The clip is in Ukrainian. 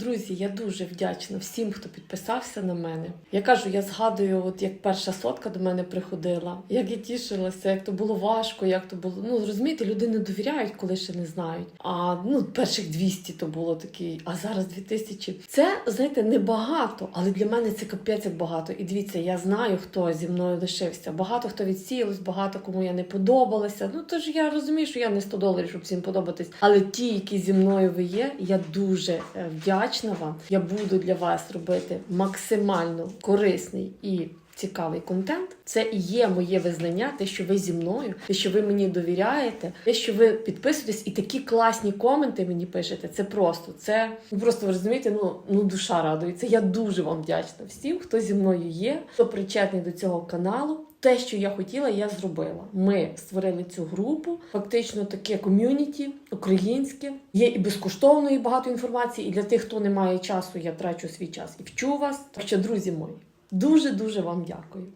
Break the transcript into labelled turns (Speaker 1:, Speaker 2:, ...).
Speaker 1: Друзі, я дуже вдячна всім, хто підписався на мене. Я кажу, я згадую, от як перша сотка до мене приходила, як я тішилася, як то було важко, як то було. Ну розумієте, люди не довіряють, коли ще не знають. А ну перших 200 то було такий, а зараз 2000. Це знаєте небагато, але для мене це капець як багато. І дивіться, я знаю, хто зі мною лишився. Багато хто відсіялось, багато кому я не подобалася. Ну тож я розумію, що я не 100 доларів, щоб всім подобатись. Але ті, які зі мною ви є, я дуже е, вдячна вам. Я буду для вас робити максимально корисний і. Цікавий контент це і є моє визнання, те, що ви зі мною, те, що ви мені довіряєте, те, що ви підписуєтесь, і такі класні коменти мені пишете. Це просто це просто ви розумієте, ну ну душа радується. Я дуже вам вдячна всім, хто зі мною є, хто причетний до цього каналу. Те, що я хотіла, я зробила. Ми створили цю групу, фактично таке ком'юніті українське. Є і безкоштовної багато інформації. І для тих, хто не має часу, я трачу свій час і вчу вас. Так що, друзі мої, дуже дуже вам дякую.